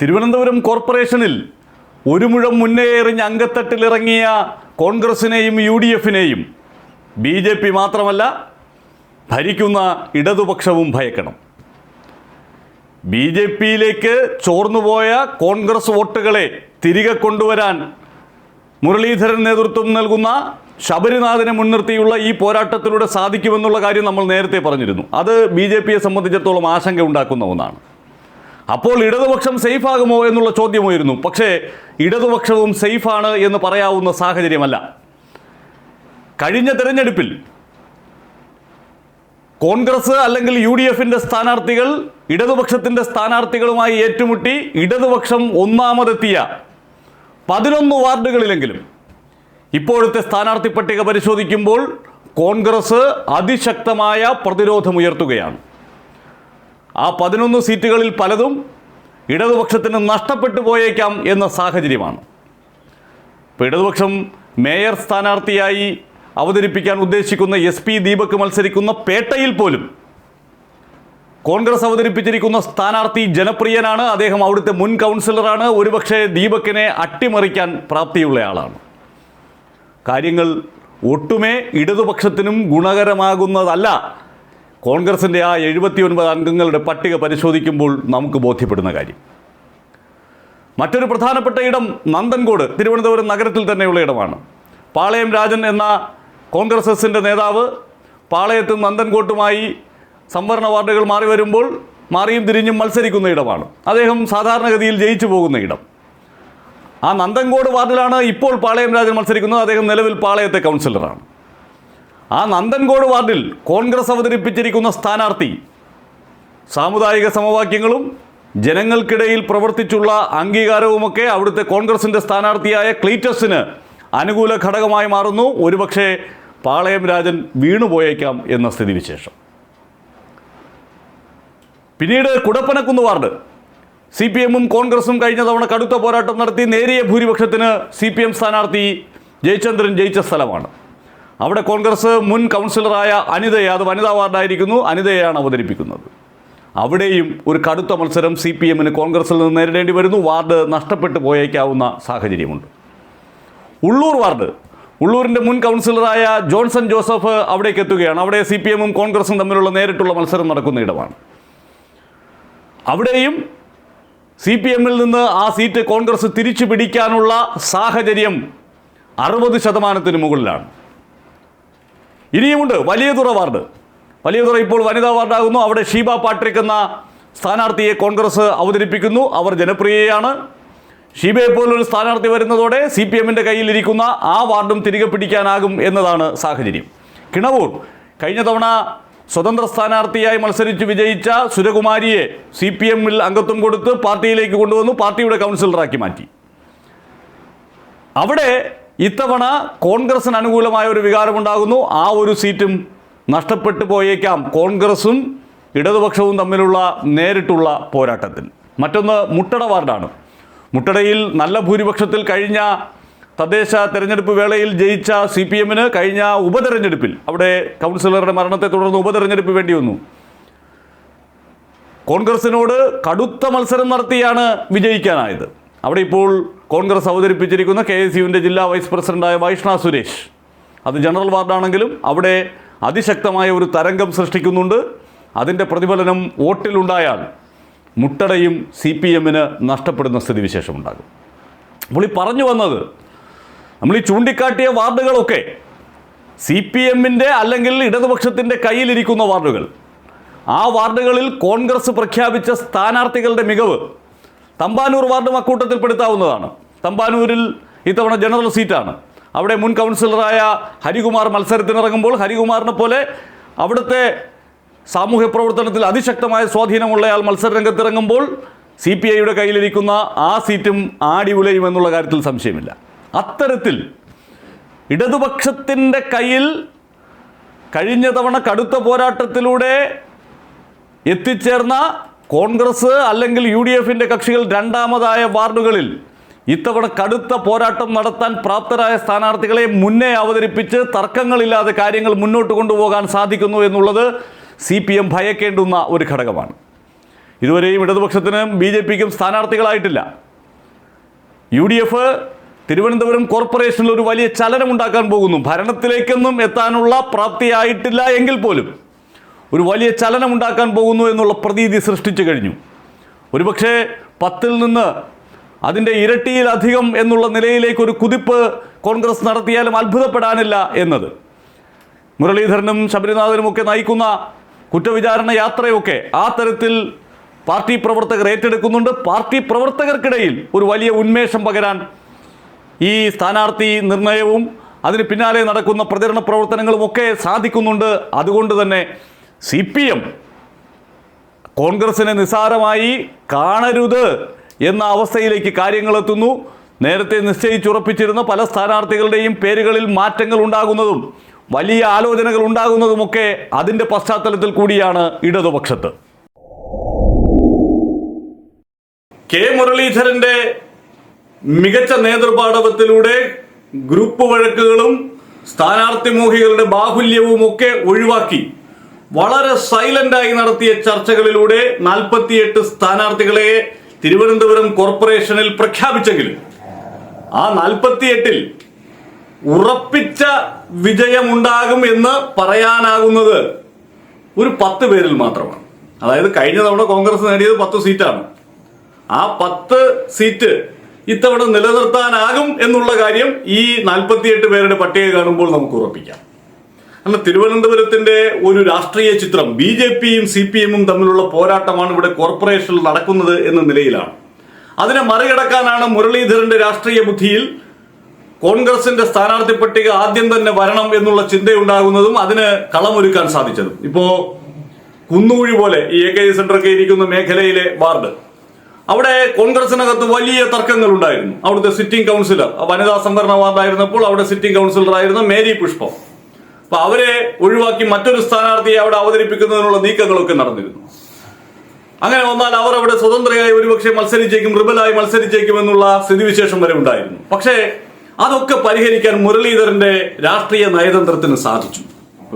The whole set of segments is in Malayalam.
തിരുവനന്തപുരം കോർപ്പറേഷനിൽ ഒരു മുഴം മുന്നേ എറിഞ്ഞ് അങ്കത്തട്ടിലിറങ്ങിയ കോൺഗ്രസിനെയും യു ഡി എഫിനെയും ബി ജെ പി മാത്രമല്ല ഭരിക്കുന്ന ഇടതുപക്ഷവും ഭയക്കണം. ബി ജെ പിയിലേക്ക് ചോർന്നുപോയ കോൺഗ്രസ് വോട്ടുകളെ തിരികെ കൊണ്ടുവരാൻ മുരളീധരൻ നേതൃത്വം നൽകുന്ന ശബരിനാഥനെ മുൻനിർത്തിയുള്ള ഈ പോരാട്ടത്തിലൂടെ സാധിക്കുമെന്നുള്ള കാര്യം നമ്മൾ നേരത്തെ പറഞ്ഞിരുന്നു. അത് ബി ജെ പിയെ സംബന്ധിച്ചിടത്തോളം ആശങ്ക ഉണ്ടാക്കുന്ന ഒന്നാണ്. അപ്പോൾ ഇടതുപക്ഷം സേഫാകുമോ എന്നുള്ള ചോദ്യമായിരുന്നു. പക്ഷേ ഇടതുപക്ഷവും സേഫാണ് എന്ന് പറയാവുന്ന സാഹചര്യമല്ല. കഴിഞ്ഞ തെരഞ്ഞെടുപ്പിൽ കോൺഗ്രസ് അല്ലെങ്കിൽ യു ഡി എഫിന്റെ സ്ഥാനാർത്ഥികൾ ഇടതുപക്ഷത്തിന്റെ സ്ഥാനാർത്ഥികളുമായി ഏറ്റുമുട്ടി ഇടതുപക്ഷം ഒന്നാമതെത്തിയ പതിനൊന്ന് വാർഡുകളിലെങ്കിലും ഇപ്പോഴത്തെ സ്ഥാനാർത്ഥി പട്ടിക പരിശോധിക്കുമ്പോൾ കോൺഗ്രസ് അതിശക്തമായ പ്രതിരോധമുയർത്തുകയാണ്. ആ പതിനൊന്ന് സീറ്റുകളിൽ പലതും ഇടതുപക്ഷത്തിന് നഷ്ടപ്പെട്ടു പോയേക്കാം എന്ന സാഹചര്യമാണ്. ഇപ്പോൾ ഇടതുപക്ഷം മേയർ സ്ഥാനാർത്ഥിയായി അവതരിപ്പിക്കാൻ ഉദ്ദേശിക്കുന്ന എസ് പി ദീപക് മത്സരിക്കുന്ന പേട്ടയിൽ പോലും കോൺഗ്രസ് അവതരിപ്പിച്ചിരിക്കുന്ന സ്ഥാനാർത്ഥി ജനപ്രിയനാണ് അദ്ദേഹം അവിടുത്തെ മുൻ കൗൺസിലറാണ് ഒരുപക്ഷെ ദീപക്കിനെ അട്ടിമറിക്കാൻ പ്രാപ്തിയുള്ള ആളാണ്. കാര്യങ്ങൾ ഒട്ടുമേ ഇടതുപക്ഷത്തിനും ഗുണകരമാകുന്നതല്ല. കോൺഗ്രസിന്റെ ആ എഴുപത്തിയൊൻപത് അംഗങ്ങളുടെ പട്ടിക പരിശോധിക്കുമ്പോൾ നമുക്ക് ബോധ്യപ്പെടുന്ന കാര്യം. മറ്റൊരു പ്രധാനപ്പെട്ട ഇടം നന്ദൻകോട് തിരുവനന്തപുരം നഗരത്തിൽ തന്നെയുള്ള ഇടമാണ്. പാളയം രാജൻ എന്ന കോൺഗ്രസ് എസിന്റെ നേതാവ് പാളയത്തും നന്ദൻകോട്ടുമായി സംവരണ വാർഡുകൾ മാറി വരുമ്പോൾ മാറിയും തിരിഞ്ഞും മത്സരിക്കുന്ന ഇടമാണ്. അദ്ദേഹം സാധാരണഗതിയിൽ ജയിച്ചു പോകുന്ന ഇടം. ആ നന്ദൻകോട് വാർഡിലാണ് ഇപ്പോൾ പാളയം രാജൻ മത്സരിക്കുന്നത്. അദ്ദേഹം നിലവിൽ പാളയത്തെ കൗൺസിലറാണ്. ആ നന്ദൻകോട് വാർഡിൽ കോൺഗ്രസ് അവതരിപ്പിച്ചിരിക്കുന്ന സ്ഥാനാർത്ഥി സാമുദായിക സമവാക്യങ്ങളും ജനങ്ങൾക്കിടയിൽ പ്രവർത്തിച്ചുള്ള അംഗീകാരവുമൊക്കെ അവിടുത്തെ കോൺഗ്രസിന്റെ സ്ഥാനാർത്ഥിയായ ക്ലീറ്റസിന് അനുകൂല ഘടകമായി മാറുന്നു. ഒരുപക്ഷെ പാളയം രാജൻ വീണുപോയേക്കാം എന്ന സ്ഥിതിവിശേഷം. പിന്നീട് കുടപ്പനക്കുന്ന് വാർഡ്. സി പി എമ്മും കോൺഗ്രസും കഴിഞ്ഞ തവണ കടുത്ത പോരാട്ടം നടത്തി നേരിയ ഭൂരിപക്ഷത്തിന് സി പി എം സ്ഥാനാർത്ഥി ജയചന്ദ്രൻ ജയിച്ച സ്ഥലമാണ്. അവിടെ കോൺഗ്രസ് മുൻ കൗൺസിലറായ അനിതയെ അത് വനിതാ വാർഡായിരിക്കുന്നു അനിതയെയാണ് അവതരിപ്പിക്കുന്നത്. അവിടെയും ഒരു കടുത്ത മത്സരം സി പി എമ്മിന് കോൺഗ്രസിൽ നിന്ന് നേരിടേണ്ടി വരുന്നു. വാർഡ് നഷ്ടപ്പെട്ടു പോയേക്കാവുന്ന സാഹചര്യമുണ്ട്. ഉള്ളൂർ വാർഡ്. ഉള്ളൂരിന്റെ മുൻ കൗൺസിലറായ ജോൺസൺ ജോസഫ് അവിടേക്ക് എത്തുകയാണ്. അവിടെ സി പി എമ്മും കോൺഗ്രസും തമ്മിലുള്ള നേരിട്ടുള്ള മത്സരം നടക്കുന്ന ഇടമാണ്. അവിടെയും സി പി എമ്മിൽ നിന്ന് ആ സീറ്റ് കോൺഗ്രസ് തിരിച്ചു പിടിക്കാനുള്ള സാഹചര്യം അറുപത് ശതമാനത്തിന് മുകളിലാണ്. ഇനിയുമുണ്ട് വലിയതുറ വാർഡ്. വലിയതുറ ഇപ്പോൾ വനിതാ വാർഡാകുന്നു. അവിടെ ഷീബ പാട്രിക് എന്ന സ്ഥാനാർത്ഥിയെ കോൺഗ്രസ് അവതരിപ്പിക്കുന്നു. അവർ ജനപ്രിയയാണ്. ഷീബയെ പോലൊരു സ്ഥാനാർത്ഥി വരുന്നതോടെ സി പി എമ്മിന്റെ കയ്യിലിരിക്കുന്ന ആ വാർഡും തിരികെ പിടിക്കാനാകും എന്നതാണ് സാഹചര്യം. കിണവൂർ കഴിഞ്ഞ തവണ സ്വതന്ത്ര സ്ഥാനാർത്ഥിയായി മത്സരിച്ച് വിജയിച്ച സുരകുമാരിയെ സി പി എമ്മിൽ അംഗത്വം കൊടുത്ത് പാർട്ടിയിലേക്ക് കൊണ്ടുവന്നു പാർട്ടിയുടെ കൗൺസിലറാക്കി മാറ്റി. അവിടെ ഇത്തവണ കോൺഗ്രസിന് അനുകൂലമായ ഒരു വികാരമുണ്ടാകുന്നു. ആ ഒരു സീറ്റും നഷ്ടപ്പെട്ടു പോയേക്കാം. കോൺഗ്രസും ഇടതുപക്ഷവും തമ്മിലുള്ള നേരിട്ടുള്ള പോരാട്ടത്തിൽ. മറ്റൊന്ന് മുട്ടട വാർഡാണ്. മുട്ടടയിൽ നല്ല ഭൂരിപക്ഷത്തിൽ കഴിഞ്ഞ തദ്ദേശ തെരഞ്ഞെടുപ്പ് വേളയിൽ ജയിച്ച സി പി എമ്മിന് കഴിഞ്ഞ ഉപതെരഞ്ഞെടുപ്പിൽ അവിടെ കൗൺസിലറുടെ മരണത്തെ തുടർന്ന് ഉപതെരഞ്ഞെടുപ്പ് വേണ്ടി വന്നു കോൺഗ്രസിനോട് കടുത്ത മത്സരം നടത്തിയാണ് വിജയിക്കാനായത്. അവിടെ ഇപ്പോൾ കോൺഗ്രസ് അവതരിപ്പിച്ചിരിക്കുന്ന കെ എസ് യുവിന്റെ ജില്ലാ വൈസ് പ്രസിഡന്റായ വൈഷ്ണ സുരേഷ്. അത് ജനറൽ വാർഡാണെങ്കിലും അവിടെ അതിശക്തമായ ഒരു തരംഗം സൃഷ്ടിക്കുന്നുണ്ട്. അതിന്റെ പ്രതിഫലനം വോട്ടിലുണ്ടായാൽ മുട്ടടയും സി പി എമ്മിന് നഷ്ടപ്പെടുന്ന സ്ഥിതിവിശേഷമുണ്ടാകും. അപ്പോൾ ഈ പറഞ്ഞു വന്നത് നമ്മൾ ഈ ചൂണ്ടിക്കാട്ടിയ വാർഡുകളൊക്കെ സി പി എമ്മിന്റെ അല്ലെങ്കിൽ ഇടതുപക്ഷത്തിന്റെ കയ്യിലിരിക്കുന്ന വാർഡുകൾ. ആ വാർഡുകളിൽ കോൺഗ്രസ് പ്രഖ്യാപിച്ച സ്ഥാനാർത്ഥികളുടെ മികവ് തമ്പാനൂർ വാർഡും അക്കൂട്ടത്തിൽപ്പെടുത്താവുന്നതാണ് തമ്പാനൂരിൽ ഇത്തവണ ജനറൽ സീറ്റാണ്. അവിടെ മുൻ കൗൺസിലറായ ഹരികുമാർ മത്സരത്തിനിറങ്ങുമ്പോൾ ഹരികുമാറിനെ പോലെ അവിടുത്തെ സാമൂഹ്യ പ്രവർത്തനത്തിൽ അതിശക്തമായ സ്വാധീനമുള്ളയാൾ മത്സരരംഗത്തിറങ്ങുമ്പോൾ സി പി ഐയുടെ കയ്യിലിരിക്കുന്ന ആ സീറ്റും ആടി ഉലയും എന്നുള്ള കാര്യത്തിൽ സംശയമില്ല. അത്തരത്തിൽ ഇടതുപക്ഷത്തിന്റെ കയ്യിൽ കഴിഞ്ഞ തവണ കടുത്ത പോരാട്ടത്തിലൂടെ എത്തിച്ചേർന്ന കോൺഗ്രസ് അല്ലെങ്കിൽ യു ഡി എഫിന്റെ കക്ഷികൾ രണ്ടാമതായ വാർഡുകളിൽ ഇത്തവണ കടുത്ത പോരാട്ടം നടത്താൻ പ്രാപ്തരായ സ്ഥാനാർത്ഥികളെ മുന്നേ അവതരിപ്പിച്ച് തർക്കങ്ങളില്ലാതെ കാര്യങ്ങൾ മുന്നോട്ട് കൊണ്ടുപോകാൻ സാധിക്കുന്നു എന്നുള്ളത് സി പി എം ഭയക്കേണ്ടുന്ന ഒരു ഘടകമാണ്. ഇതുവരെയും ഇടതുപക്ഷത്തിനും ബി ജെ പിക്കും സ്ഥാനാർത്ഥികളായിട്ടില്ല. യു ഡി എഫ് തിരുവനന്തപുരം കോർപ്പറേഷനിൽ ഒരു വലിയ ചലനമുണ്ടാക്കാൻ പോകുന്നു. ഭരണത്തിലേക്കൊന്നും എത്താനുള്ള പ്രാപ്തിയായിട്ടില്ല എങ്കിൽ പോലും. ഒരു വലിയ ചലനമുണ്ടാക്കാൻ പോകുന്നു എന്നുള്ള പ്രതീതി സൃഷ്ടിച്ചു കഴിഞ്ഞു. ഒരുപക്ഷെ പത്തിൽ നിന്ന് അതിന്റെ ഇരട്ടിയിലധികം എന്നുള്ള നിലയിലേക്ക് ഒരു കുതിപ്പ് കോൺഗ്രസ് നടത്തിയാലും അത്ഭുതപ്പെടാനില്ല എന്നത്. മുരളീധരനും ശബരിനാഥനും ഒക്കെ നയിക്കുന്ന കുറ്റവിചാരണ യാത്രയൊക്കെ ആ തരത്തിൽ പാർട്ടി പ്രവർത്തകർ ഏറ്റെടുക്കുന്നുണ്ട്. പാർട്ടി പ്രവർത്തകർക്കിടയിൽ ഒരു വലിയ ഉന്മേഷം പകരാൻ ഈ സ്ഥാനാർത്ഥി നിർണയവും അതിന് പിന്നാലെ നടക്കുന്ന പ്രചരണ പ്രവർത്തനങ്ങളുമൊക്കെ സാധിക്കുന്നുണ്ട്. അതുകൊണ്ട് തന്നെ സി പി എം കോൺഗ്രസിനെ നിസ്സാരമായി കാണരുത് എന്ന അവസ്ഥയിലേക്ക് കാര്യങ്ങളെത്തുന്നു. നേരത്തെ നിശ്ചയിച്ചുറപ്പിച്ചിരുന്ന പല സ്ഥാനാർത്ഥികളുടെയും പേരുകളിൽ മാറ്റങ്ങൾ ഉണ്ടാകുന്നതും വലിയ ആലോചനകൾ ഉണ്ടാകുന്നതുമൊക്കെ അതിന്റെ പശ്ചാത്തലത്തിൽ കൂടിയാണ് ഇടതുപക്ഷത്ത്. കെ. മുരളീധരന്റെ മികച്ച നേതൃപാടവത്തിലൂടെ ഗ്രൂപ്പ് വഴക്കുകളും സ്ഥാനാർത്ഥി മോഹികളുടെ ബാഹുല്യവും ഒക്കെ ഒഴിവാക്കി. വളരെ സൈലന്റായി നടത്തിയ ചർച്ചകളിലൂടെ നാൽപ്പത്തിയെട്ട് സ്ഥാനാർത്ഥികളെ തിരുവനന്തപുരം കോർപ്പറേഷനിൽ പ്രഖ്യാപിച്ചെങ്കിലും ആ നാൽപ്പത്തിയെട്ടിൽ ഉറപ്പിച്ച വിജയമുണ്ടാകും എന്ന് പറയാനാകുന്നത് ഒരു പത്ത് പേരിൽ മാത്രമാണ്. അതായത് കഴിഞ്ഞ തവണ കോൺഗ്രസ് നേടിയത് പത്ത് സീറ്റാണ്. ആ പത്ത് സീറ്റ് ഇത്തവണ നിലനിർത്താനാകും എന്നുള്ള കാര്യം ഈ നാൽപ്പത്തിയെട്ട് പേരുടെ പട്ടിക കാണുമ്പോൾ നമുക്ക് ഉറപ്പിക്കാം. കാരണം തിരുവനന്തപുരത്തിന്റെ ഒരു രാഷ്ട്രീയ ചിത്രം ബി ജെ പിയും സി പി എമ്മും തമ്മിലുള്ള പോരാട്ടമാണ് ഇവിടെ കോർപ്പറേഷനിൽ നടക്കുന്നത് എന്ന നിലയിലാണ്. അതിനെ മറികടക്കാനാണ് മുരളീധരന്റെ രാഷ്ട്രീയ ബുദ്ധിയിൽ കോൺഗ്രസിന്റെ സ്ഥാനാർത്ഥി പട്ടിക ആദ്യം തന്നെ വരണം എന്നുള്ള ചിന്തയുണ്ടാകുന്നതും അതിന് കളമൊരുക്കാൻ സാധിച്ചതും. ഇപ്പോ കുന്നുകുഴി പോലെ ഈ എ കെ സെന്ററൊക്കെ ഇരിക്കുന്ന മേഖലയിലെ വാർഡ്. അവിടെ കോൺഗ്രസിനകത്ത് വലിയ തർക്കങ്ങൾ ഉണ്ടായിരുന്നു അവിടുത്തെ സിറ്റിംഗ് കൗൺസിലർ വനിതാ സംവരണ വാർഡായിരുന്നപ്പോൾ അവിടെ സിറ്റിംഗ് കൗൺസിലറായിരുന്ന മേരി പുഷ്പം. അപ്പൊ അവരെ ഒഴിവാക്കി മറ്റൊരു സ്ഥാനാർത്ഥിയെ അവിടെ അവതരിപ്പിക്കുന്നതിനുള്ള നീക്കങ്ങളൊക്കെ നടന്നിരുന്നു. അങ്ങനെ വന്നാൽ അവർ അവിടെ സ്വതന്ത്രയായി ഒരുപക്ഷെ മത്സരിച്ചേക്കും റിബലായി മത്സരിച്ചേക്കും എന്നുള്ള സ്ഥിതിവിശേഷം വരെ ഉണ്ടായിരുന്നു. പക്ഷേ അതൊക്കെ പരിഹരിക്കാൻ മുരളീധരന്റെ രാഷ്ട്രീയ നയതന്ത്രത്തിന് സാധിച്ചു.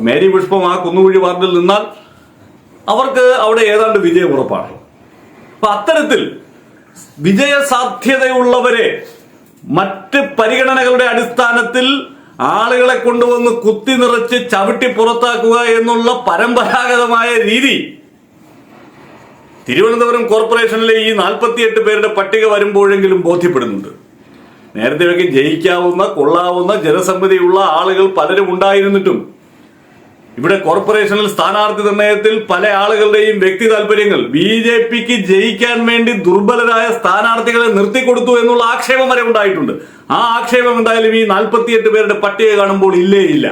മേരി പുഷ്പം ആ കുന്നുകുഴി വാർഡിൽ നിന്നാൽ അവർക്ക് അവിടെ ഏതാണ്ട് വിജയം ഉറപ്പാണ്. അപ്പൊ അത്തരത്തിൽ വിജയ സാധ്യതയുള്ളവരെ മറ്റ് പരിഗണനകളുടെ അടിസ്ഥാനത്തിൽ ആളുകളെ കൊണ്ടുവന്ന് കുത്തി നിറച്ച് ചവിട്ടി പുറത്താക്കുക എന്നുള്ള പരമ്പരാഗതമായ രീതി. തിരുവനന്തപുരം കോർപ്പറേഷനിലെ ഈ നാൽപ്പത്തിയെട്ട് പേരുടെ പട്ടിക വരുമ്പോഴെങ്കിലും ബോധ്യപ്പെടുന്നുണ്ട്. നേരത്തെയൊക്കെ ജയിക്കാവുന്ന കൊള്ളാവുന്ന ജനസമ്മതിയുള്ള ആളുകൾ പലരും ഉണ്ടായിരുന്നിട്ടും ഇവിടെ കോർപ്പറേഷനിൽ സ്ഥാനാർത്ഥി നിർണയത്തിൽ പല ആളുകളുടെയും വ്യക്തി താല്പര്യങ്ങൾ ബി ജെ പിക്ക് ജയിക്കാൻ വേണ്ടി ദുർബലരായ സ്ഥാനാർത്ഥികളെ നിർത്തിക്കൊടുത്തു എന്നുള്ള ആക്ഷേപം വരെ ഉണ്ടായിട്ടുണ്ട്. ആ ആക്ഷേപം എന്തായാലും ഈ നാൽപ്പത്തിയെട്ട് പേരുടെ പട്ടിക കാണുമ്പോൾ ഇല്ലേ ഇല്ല.